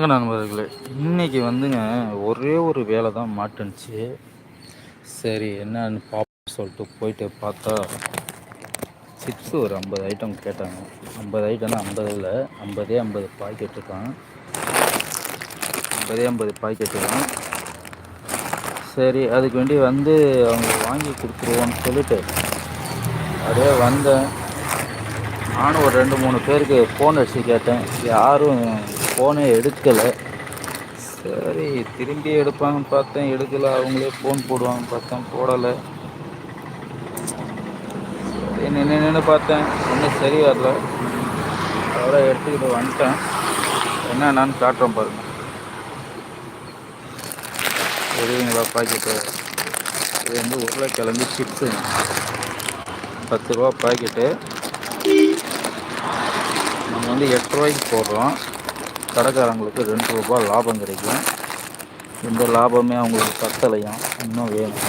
வணக்கம் நண்பர்களே. இன்னைக்கு வந்துங்க ஒரே ஒரு வேலை தான் மாட்டுனுச்சு. சரி என்னன்னு பாப்போம் சொல்லிட்டு போயிட்டு பார்த்தா சிப்ஸு ஒரு ஐம்பது ஐட்டம் கேட்டாங்க. ஐம்பது ஐட்டம்னா ஐம்பது இல்லை ஐம்பதே ஐம்பது பாக்கெட் இருக்கான். ஐம்பதே ஐம்பது பாக்கெட் இருக்கான் சரி அதுக்கு வேண்டி வந்து அவங்க வாங்கி கொடுத்துருவோன்னு சொல்லிட்டு அப்படியே வந்தேன். நானும் ஒரு ரெண்டு மூணு பேருக்கு ஃபோன் அடித்து கேட்டேன். யாரும் ஃபோனே எடுக்கலை. சரி திரும்பி எடுப்பாங்கன்னு பார்த்தேன். எடுக்கலை. அவங்களே ஃபோன் போடுவாங்கன்னு பார்த்தேன். போடலை. சரி நின்று நின்று பார்த்தேன். ஒன்றும் சரி வரல. அவரை எடுத்துக்கிட்டு வந்துட்டேன். என்னென்னான்னு காட்டுறோம் பாருங்கள் தெரியுங்களா பாக்கெட்டு. இது வந்து உருளைக்கிழங்கு சிப்ஸுங்க பத்து ரூபா பாக்கெட்டு. நம்ம வந்து எட்டு ரூபாய்க்கு போடுறோம். கடைக்காரங்களுக்கு ரெண்டு ரூபாய் லாபம் கிடைக்கும். இந்த லாபமே அவங்களுக்கு பத்தலையும். இன்னும் வேணும்.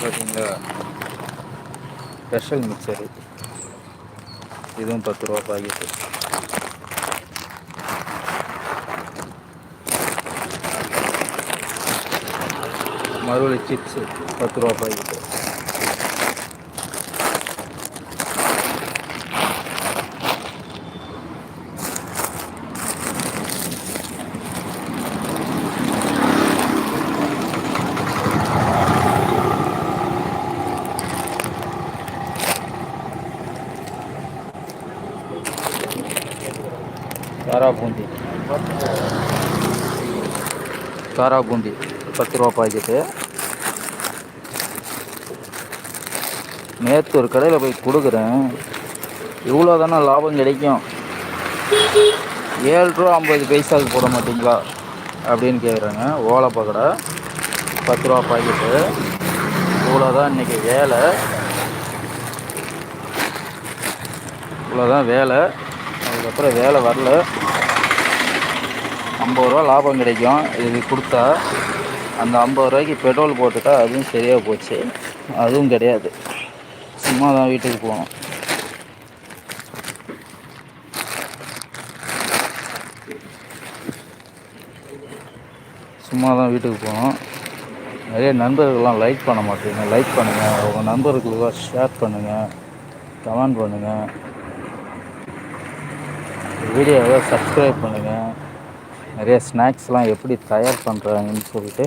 பார்த்தீங்களா ஸ்பெஷல் மிக்சரு. இதுவும் பத்து ரூபா பாக்கெட்டு. மறுபடி சிப்ஸு பத்து ரூபா பாக்கெட்டு காரா பூந்தி காரா பூந்தி பத்து ரூபா பாக்கெட்டு நேற்று ஒரு கடையில் போய் கொடுக்குறேன் இவ்வளோ தானே லாபம் கிடைக்கும் ஏழு ரூபா ஐம்பது பைசாவுக்கு போட மாட்டிங்களா அப்படின்னு கேட்குறாங்க ஓலை பக்கடை பத்து ரூபா பாக்கெட்டு இவ்வளோதான் இன்றைக்கி வேலை இவ்வளோ தான் வேலை அதுக்கப்புறம் வேலை வரல ஐம்பது ரூபா லாபம் கிடைக்கும். இது கொடுத்தா அந்த ஐம்பது ரூபாய்க்கு பெட்ரோல் போட்டுட்டா அதுவும் சரியாக போச்சு. அதுவும் கிடையாது. சும்மா தான் வீட்டுக்கு போகணும். சும்மா தான் வீட்டுக்கு போகணும். நிறைய நண்பர்கள்லாம் லைக் பண்ண மாட்டேங்க. லைக் பண்ணுங்கள் உங்கள் நண்பர்களுக்கு ஷேர் பண்ணுங்கள் கமெண்ட் பண்ணுங்கள் வீடியோவை சப்ஸ்கிரைப் பண்ணுங்கள் நிறைய ஸ்நாக்ஸ்லாம் எப்படி தயார் பண்ணுறாங்கன்னு சொல்லிட்டு.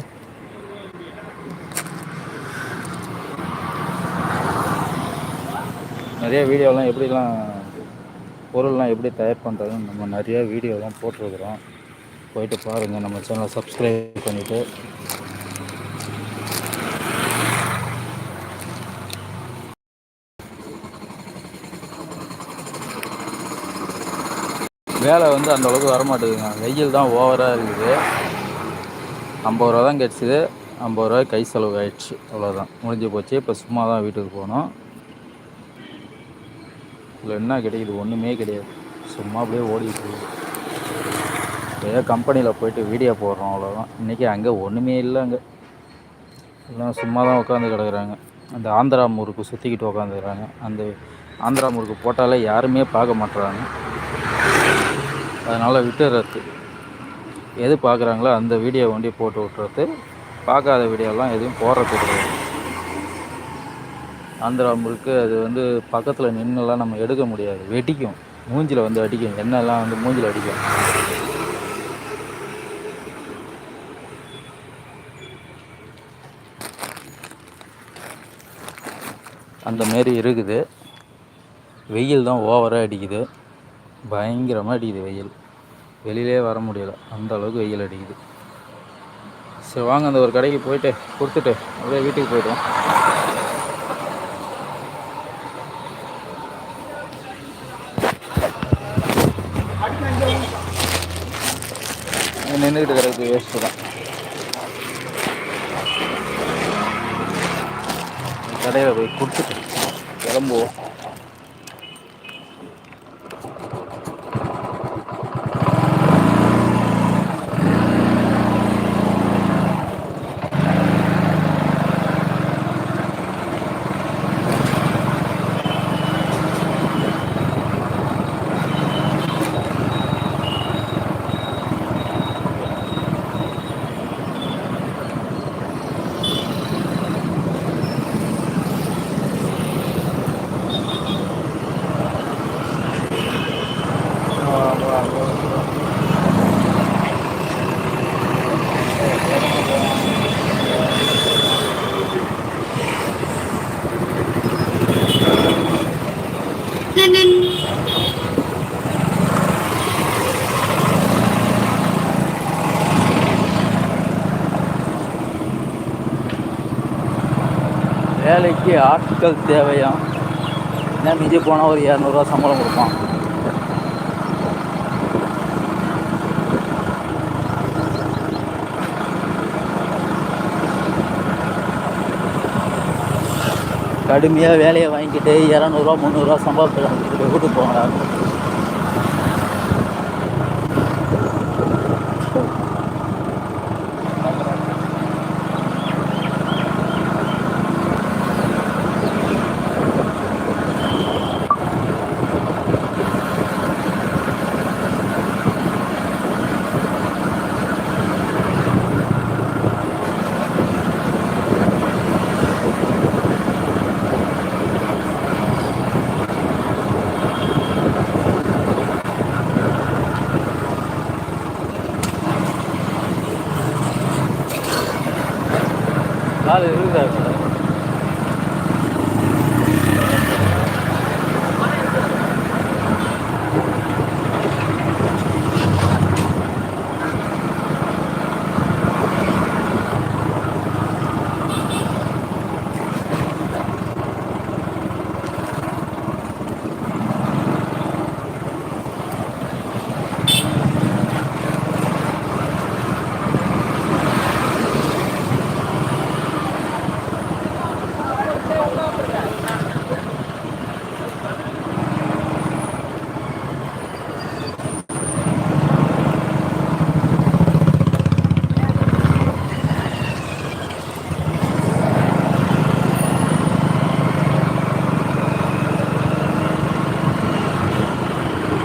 நிறைய வீடியோலாம் எப்படிலாம் பொருள்லாம் எப்படி தயார் பண்ணுறதுன்னு நம்ம நிறைய வீடியோலாம் போட்டிருக்குறோம். போயிட்டு பாருங்கள் நம்ம சேனலை சப்ஸ்கிரைப் பண்ணிவிட்டு வேலை வந்து அந்தளவுக்கு வரமாட்டேதுங்க வெயில் தான் ஓவராக இருக்குது. ஐம்பது ரூபா தான் கிடச்சிது ஐம்பது ரூபாய் கை செலவு ஆயிடுச்சு. அவ்வளோதான் முடிஞ்சு போச்சு. இப்போ சும்மா தான் வீட்டுக்கு போகணும். இல்லை என்ன கிடைக்குது? ஒன்றுமே கிடையாது. சும்மா அப்படியே ஓடிட்டு இருக்குது. ஏதோ கம்பெனியில் போயிட்டு வீடியோ போடுறோம். அவ்வளோதான் இன்றைக்கி அங்கே ஒன்றுமே இல்லை அங்கே. எல்லாம் சும்மா தான் உட்காந்து கிடக்குறாங்க. அந்த ஆந்திரா முறுக்கு சுற்றிக்கிட்டு உட்காந்துக்கிறாங்க அந்த ஆந்திரா முறுக்கு போட்டாலே யாருமே பார்க்க மாட்டுறாங்க அதனால் விட்டுறது. எது பார்க்குறாங்களோ அந்த வீடியோ வண்டி போட்டு விட்டுறது. பார்க்காத வீடியோலாம் எதுவும் போடுறது கிடையாது. ஆந்திரா முழுக்க அது வந்து பக்கத்தில் நின்றுலாம் நம்ம எடுக்க முடியாது. வெடிக்கும். மூஞ்சில் வந்து அடிக்கும். எண்ணெய்லாம் வந்து மூஞ்சில் அடிக்கும். அந்த மாரி இருக்குது. வெயில் தான் ஓவராக அடிக்குது. பயங்கரமாக அடிக்குது வெயில். வெளியிலே வர முடியலை. அந்த அளவுக்கு வெயில் அடிக்குது. சரி வாங்க அந்த ஒரு கடைக்கு போயிட்டு கொடுத்துட்டு அப்படியே வீட்டுக்கு போயிட்டோம் நின்றுக்கிட்டு கிடக்கு வேஸ்ட்டு தான். கடையில் போய் கொடுத்துட்டு கிளம்புவோம். வேலைக்கு ஆட்கள் தேவையாம் ஏன்னா மிஞ்சி போனால் ஒரு இரநூறுவா சம்பளம் கொடுப்பான்? கடுமையாக வேலையை வாங்கிக்கிட்டு இரநூறுவா முந்நூறுரூவா சம்பளத்தில் கூட்டு வீட்டுக்கு போங்கடா ஆள் இருக்குதா கூட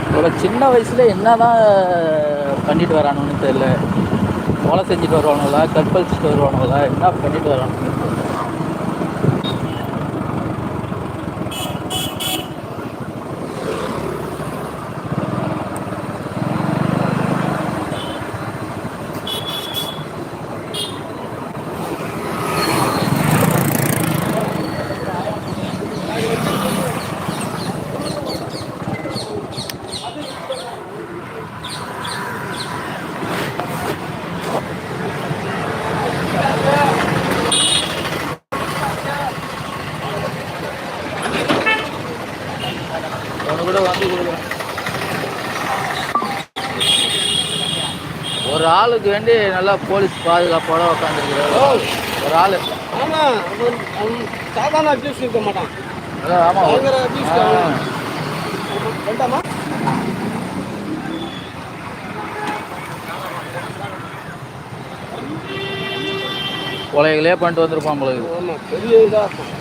இவ்வளோ சின்ன வயசில் என்ன தான் பண்ணிட்டு வரானுன்னு தெரில கொலை செஞ்சுட்டு வருவானுங்களா? கற்பழிச்சிட்டு வருவானுங்களா? என்ன பண்ணிட்டு வரானுங்க அவனு கூட வந்து கொடுக்குறேன் ஒரு ஆளுக்கு வேண்டி நல்லா போலீஸ் பாதுகாப்போட உட்காந்துருக்கிறார் ஒரு ஆள். ஆமா அவன் அவன் சாதாரண அபியூஸ் இருக்க மாட்டான். ஆமாம். வேண்டாமா கொலைகளே பண்ணிட்டு வந்திருப்பான் உங்களுக்கு பெரிய இதா இருக்கும்.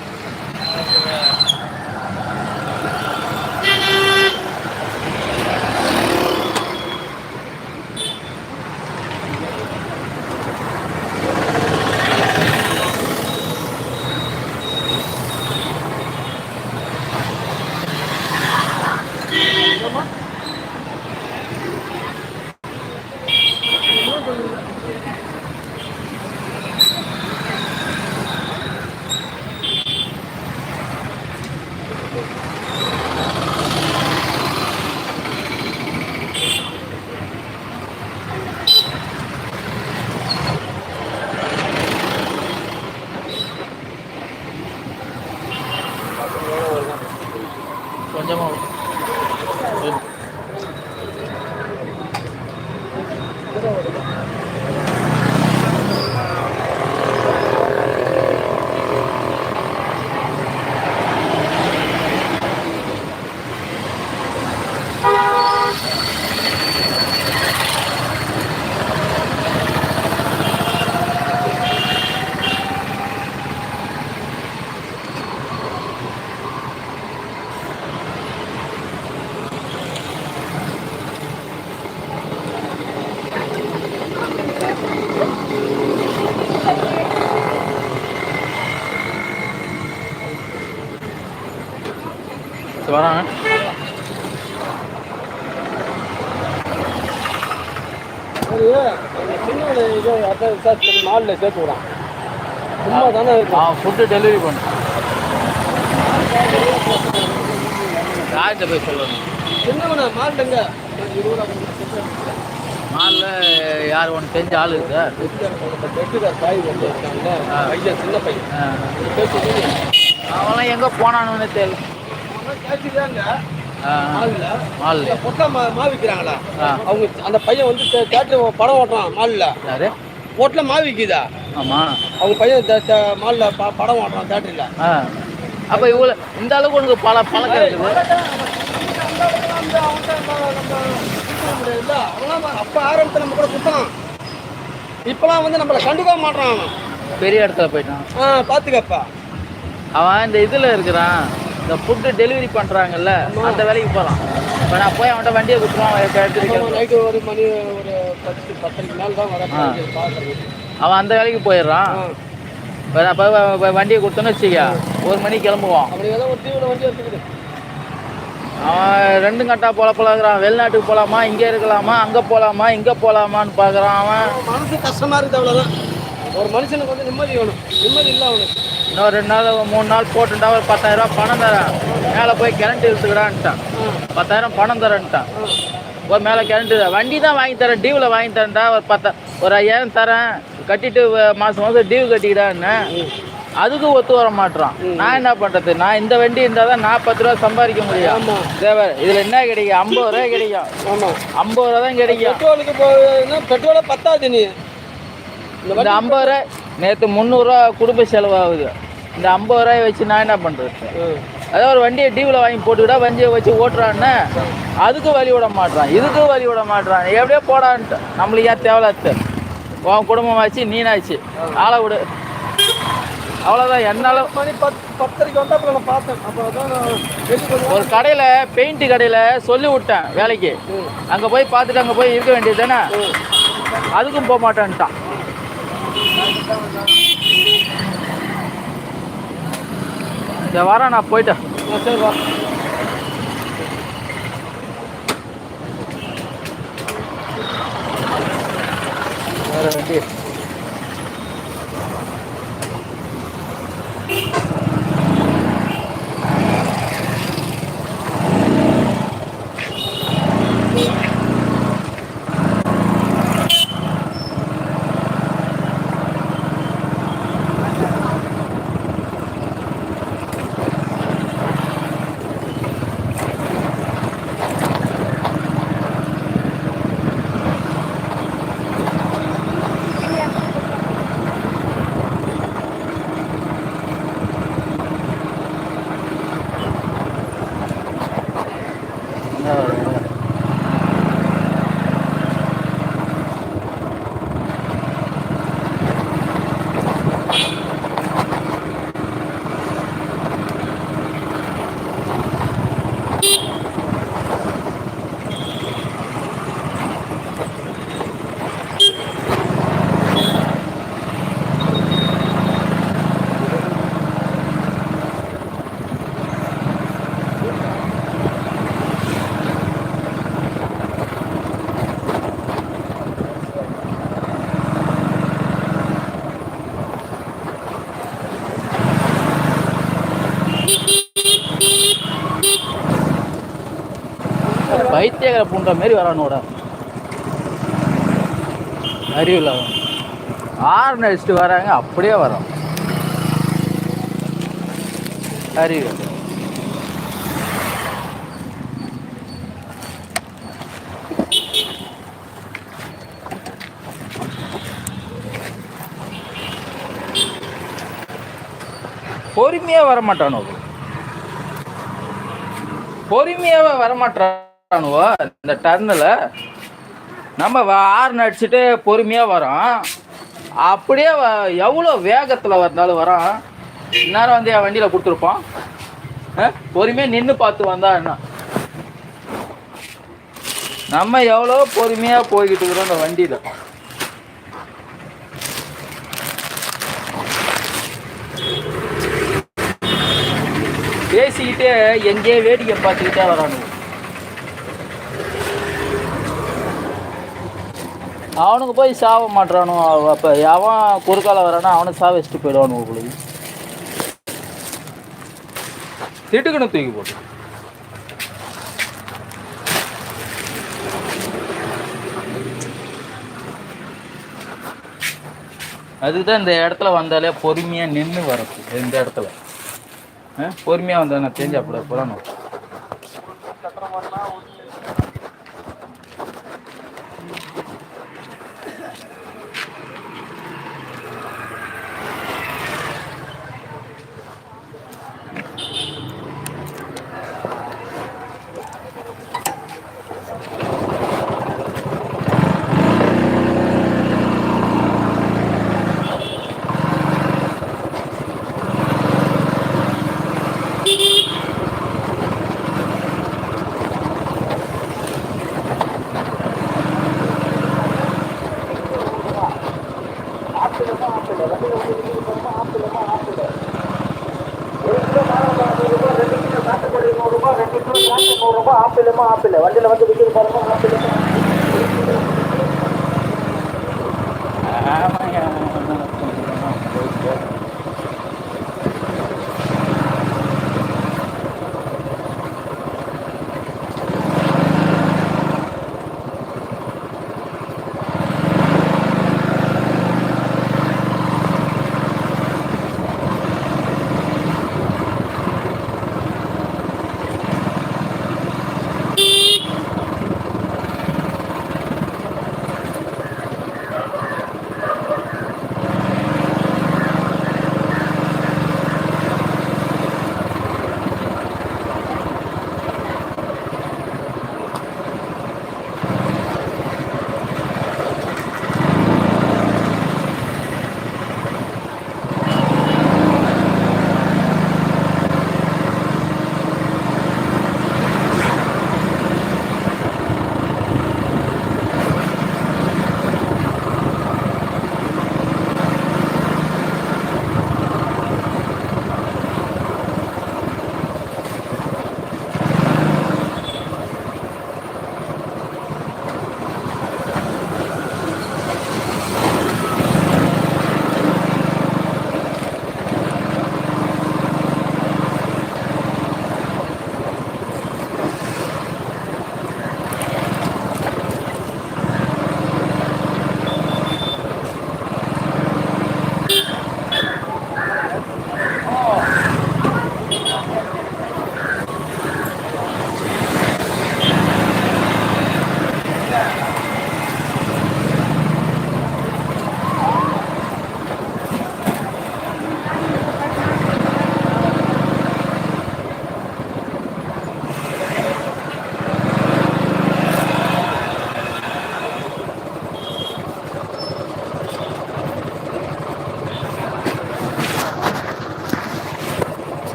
Jawa. அந்த சின்ன இதோ அதான் விசாரிச்சு பண்ணி மாலில் சேர்த்து விடான் சும்மா தானே இருக்கும் ஃபுட்டு டெலிவரி பண்ணு யார்கிட்ட போய் சொல்லணும்? சின்னவன ரூபா கொடுத்து மாலில் யார் ஒன்று தெரிஞ்ச ஆள் இருக்கா? பெட்டுக்கார் பாய் வந்து. பையன் சின்ன பையன் அவன்லாம் எங்கே போனான்னு தெரியல. கேட்டுக்கிறாங்க ஆ மாலில் பொட்டா மா மா விற்கிறாங்களா அவங்க அந்த பையன் வந்து தேட்டர் படம் ஓட்டுறான் மாலில் யாரு ஓட்டில் மா விற்கிதா ஆமாம் அவங்க பையன் மாலில் ப படம் ஓட்டுறான் தேட்டரில் ஆ அப்போ இவ்வளோ இந்த அளவுக்கு உனக்கு பல பழக்கம் இருக்குது அப்ப ஆரம்பத்தில் நம்ம கூட சுத்தம் இப்பெல்லாம் வந்து நம்மளை கண்டுக்க மாட்டான் அவன் பெரிய இடத்துல போயிட்டான் ஆ பாத்துக்கப்பா அவன் இந்த இதில் இருக்கிறான் இந்த ஃபுட்டு டெலிவரி பண்ணுறாங்கல்ல அந்த வேலைக்கு போகிறான் இப்போ நான் போய் அவன்கிட்ட வண்டியை கொடுத்துருவான் நைட்டு ஒரு மணி ஒரு பத்து பத்தரைக்கு மேல் தான் அவன் அந்த வேலைக்கு போயிடுறான். இப்போ வண்டியை கொடுத்தோன்னு வச்சுக்க ஒரு மணிக்கு கிளம்புவான். அவன் ரெண்டும் கட்டா போல போலாங்கிறான் வெளிநாட்டுக்கு போகலாமா இங்கே இருக்கலாமா அங்கே போகலாமா இங்கே போகலாமான்னு பார்க்குறான் அவன். மனசு கஷ்டமா இருக்குது அவ்வளோதான் ஒரு மனுஷனுக்கு வந்து நிம்மதி வேணும். நிம்மதி இல்லை அவனுக்கு. இன்னும் ரெண்டு நாள் மூணு நாள் போட்டுட்டா ஒரு பத்தாயிரம் ரூபாய் பணம் தரேன். மேலே போய் கிணட்டு இழுத்துக்கிறான்ட்டான் பத்தாயிரம் பணம் தரேன்ட்டான். ஒரு மேலே கிணட்டு வண்டி தான் வாங்கி தரேன். டியூவில் வாங்கி தரேன்டா. ஒரு பத்த ஒரு ஐயாயிரம் தரேன். கட்டிட்டு மாசம் மாதம் டியூ கட்டிக்கிடான்னு. அதுக்கு ஒத்து வர மாட்றான். நான் என்ன பண்ணுறது நான் இந்த வண்டி இருந்தால் தான் நான் பத்து ரூபா சம்பாதிக்க முடியும். தேவை இதில் என்ன கிடைக்கும்? ஐம்பது ரூபா கிடைக்கும். ஐம்பது ரூபா தான் கிடைக்கும். பெட்ரோலுக்கு இப்போ என்ன பெட்ரோலே பத்தாது நீ. இந்த ஐம்பது ரூபாய் நேற்று முந்நூறுரூவா குடும்ப செலவாகுது. இந்த ஐம்பது ரூபாய் வச்சு நான் என்ன பண்ணுறது. அதாவது ஒரு வண்டியை டியூவில் வாங்கி போட்டுக்கிட்டா வண்டியை வச்சு ஓட்டுறான்னு அதுக்கு வழி விட மாட்றான் இதுக்கு வழி விட மாட்றான். எப்படியோ போடான்ட்டு. நம்மளுக்கு ஏன் தேவையில்லாத்து உன் குடும்பமாச்சு நீனாச்சு. ஆளை விடு. அவ்வளோதான் என்னால் மணி பத்து பத்தரைக்கு வந்தப்போ நான் பார்த்தேன். அப்போ ஒரு கடையில் பெயிண்ட் கடையில் சொல்லி விட்டேன் வேலைக்கு. அங்கே போய் பார்த்துட்டு அங்கே போய் இருக்க வேண்டியது தானே? அதுக்கும் போக மாட்டேன்ட்டான். இந்த வாரம் நான் போயிட்டேன் சரி வா. வேற வண்டி என்ன வருது? பண்ணுற மாரி வரானோட அறிவில் ஆறு அடிச்சுட்டு வராங்க அப்படியே வரோம் அறிவு. பொறுமையாக வர மாட்டானோ வரமாட்டான் வரமாட்டானுவோ இந்த டர்னில் நம்ம ஆறு அடிச்சுட்டு பொறுமையாக வரோம். அப்படியே எவ்வளோ வேகத்தில் வந்தாலும் வரோம். இந்நேரம் வந்து என் வண்டியில் கொடுத்துருப்போம். பொறுமையாக நின்று பார்த்து வந்தா என்ன? நம்ம எவ்வளோ பொறுமையாக போய்கிட்டு இருக்கிறோம் அந்த வண்டியில். பேசிக்கிட்டே எங்கேயோ வேடிக்கை பார்த்துக்கிட்டே வரானுங்க அவனுக்கு போய் சாவ மாட்டானு அப்போ அவன் குறுக்கால வரானோ அவனை சாவ வச்சுட்டு போயிடுவானு உங்களுக்கு திட்டுக்கணும் தூக்கி போட்டு. அதுதான் இந்த இடத்துல வந்தாலே பொறுமையாக நின்று வரக்கும் இந்த இடத்துல. பொறுமையாக வந்தால் நான் தெரிஞ்சு அப்படி போகிறேன் புறணும் வண்டியில் வந்து விற்கிது பாருங்க ஆப்பிள் பல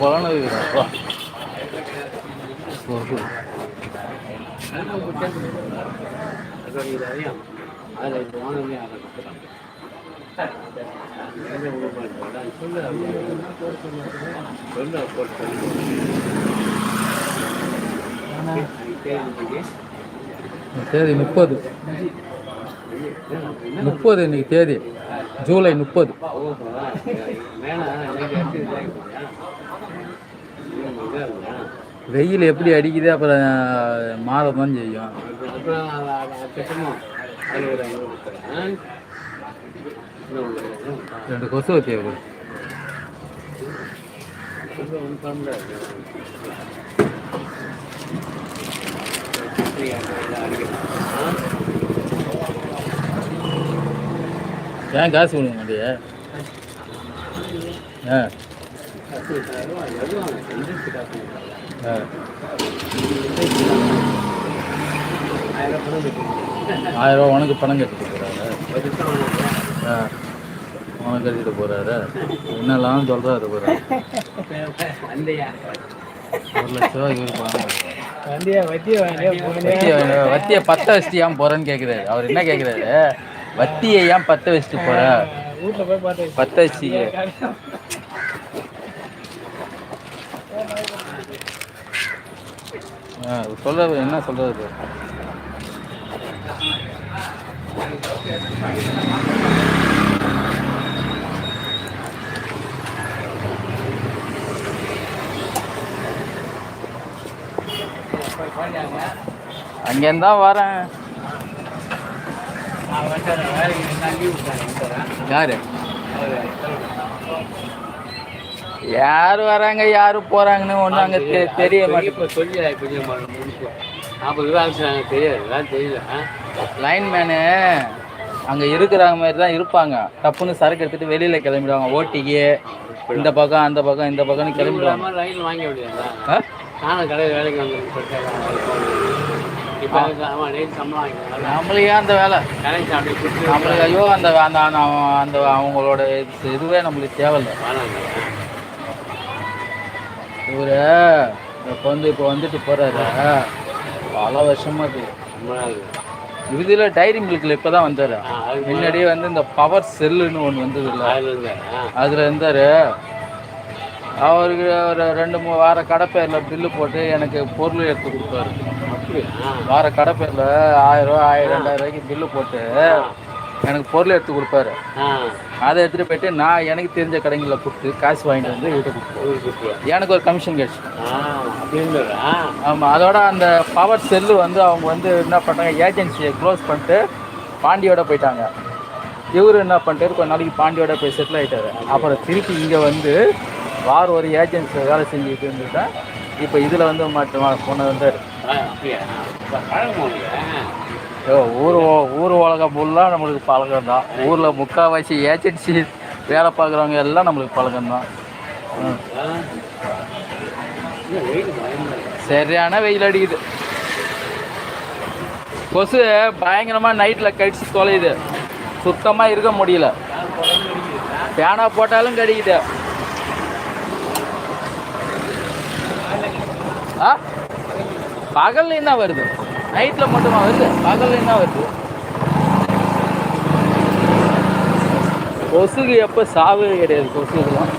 பலன்னு இருக்குதுப்பா தேதி முப்பது. முப்பது இன்னைக்கு தேதி. ஜூலை முப்பது. வெயில் எப்படி அடிக்குது அப்புறம் மாறதான் செய்யும். ரெண்டு கொசு தேவை ஏன் காசு கொடுங்க மாட்டியா? ஆ. ஆயிரம் ரூபா உனக்கு பணம் கட்டிட்டு போகிறாரு உனக்கு கட்டிட்டு போகிறாரு என்னெல்லாம் சொல்கிறாரு போகிறாரு ஒரு லட்ச ரூபா இவரு பணம் வட்டியை பத்த வச்சுட்டு ஏன் போகிறேன்னு கேட்குறாரு அவர் என்ன கேட்குறாரு வட்டியை ஏன் பத்த வச்சுட்டு போற? பத்த வச்சு சொல்றது என்ன சொல்கிறது அங்கேருந்து தான் வரேன் யாரு? யார் வராங்க யாரு போறாங்கன்னு ஒன்றும் அங்கே தெரிய மாட்டேங்குது. இப்போ சொல்லி நாற்பது தெரியாது அதான் தெரியல. ஆ? லைன்மேனு அங்கே இருக்கிறாங்க மாதிரி தான் இருப்பாங்க. டப்புன்னு சரக்கு எடுத்துட்டு வெளியில கிளம்பிடுவாங்க. ஓட்டிக்கு இந்த பக்கம் அந்த பக்கம் இந்த பக்கம்னு கிளம்பிடுவாங்க. லைனில் வாங்க முடியாதா? நானும் கடையில் வேலைக்கு வாங்கிக்கலாம் நம்மளுக்கு அந்த வேலை. நம்மளுக்கு ஐயோ அந்த அந்த அவங்களோட இது- இதுவே நம்மளுக்கு தேவையில்லை. இவரு இப்போ வந்து இப்போ வந்துட்டு போறாரு. பல வருஷமா இருக்கு ரொம்ப நாள் இதுல டைரி மில்க்ல இப்பதான் வந்தாரு. ஆ அது முன்னாடியே வந்து இந்த பவர் செல்லுன்னு ஒன்று வந்தது இல்லை அதில் இருந்தார். அவருக்கு ஒரு ரெண்டு மூணு வார கடைப்பேரில் பில்லு போட்டு எனக்கு பொருள் எடுத்து கொடுத்தாரு அப்படியா? வார கடைப்பேரில் ஆயிரம் ரூபா ஆயிரம் ரெண்டாயிரம் ரூபாய்க்கு பில்லு போட்டு எனக்கு பொருள் எடுத்து கொடுப்பாரு. அதை எடுத்துகிட்டு போயிட்டு நான் எனக்கு தெரிஞ்ச கடைங்களில் கொடுத்து காசு வாங்கிட்டு வந்து வீட்டை கொடுத்தேன் ஊருக்கு கொடுத்துருவா எனக்கு ஒரு கமிஷன் கேட்ச்சு. ஆமாம் அதோட அந்த பவர் செல்லு வந்து அவங்க வந்து என்ன பண்ணாங்க ஏஜென்சியை க்ளோஸ் பண்ணிட்டு பாண்டியோட போயிட்டாங்க. இவரு என்ன பண்ணிட்டாரு கொஞ்ச நாளைக்கு பாண்டியோட போய் செட்டில் ஆயிட்டாரு. அப்புறம் திருப்பி இங்கே வந்து வார ஒரு ஏஜென்சி வேலை செஞ்சுட்டு இருந்துட்டேன் இப்போ இதில் வந்து மட்டும் கொண்டு வந்தார். ஊர் ஓ- ஊர் உலகம் ஃபுல்லாக நம்மளுக்கு பழக்கம் தான். ஊரில் முக்கால்வாசி ஏஜென்சி வேலை பார்க்குறவங்க எல்லாம் நம்மளுக்கு பழக்கம் தான். சரியான வெயில் அடிக்குது. கொசு பயங்கரமாக நைட்டில் கடிச்சு தொலையுது. சுத்தமாக இருக்க முடியல. பேனா போட்டாலும் கடிக்குது. ஆ? பகல் என்ன வருது? நைட்டில் மட்டுமா வருது? பகல்ல என்ன வருது? கொசுக்கு எப்போ சாவு கிடையாது கொசுக்குலாம்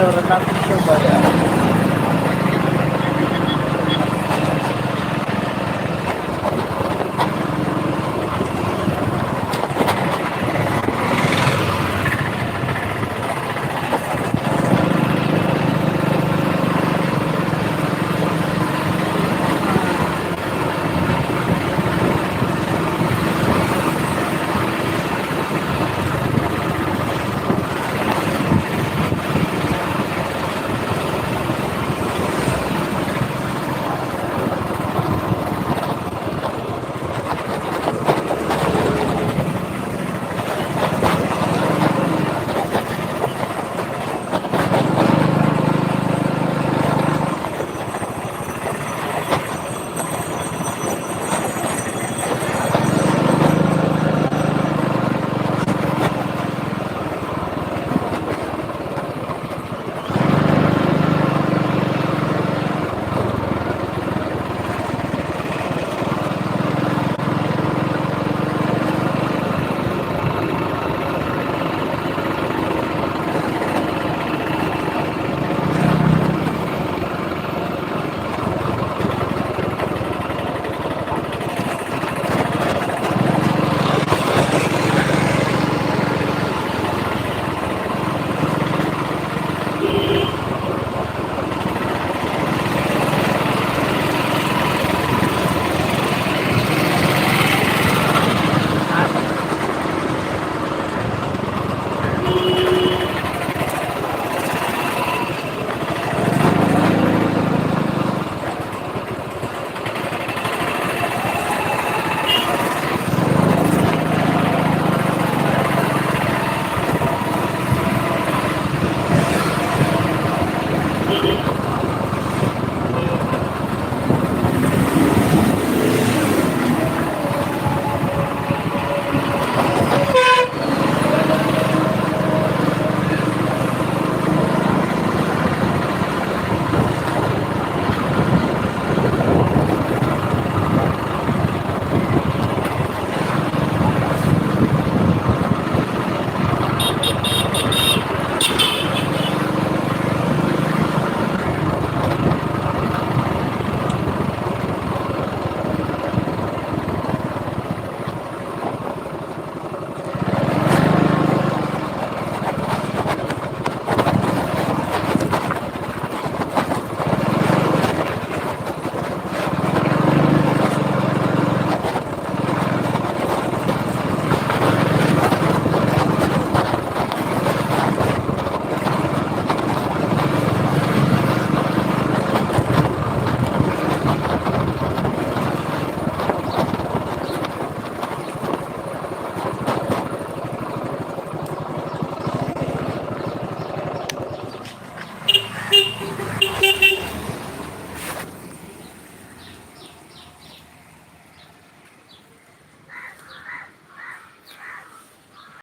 அப்புறம்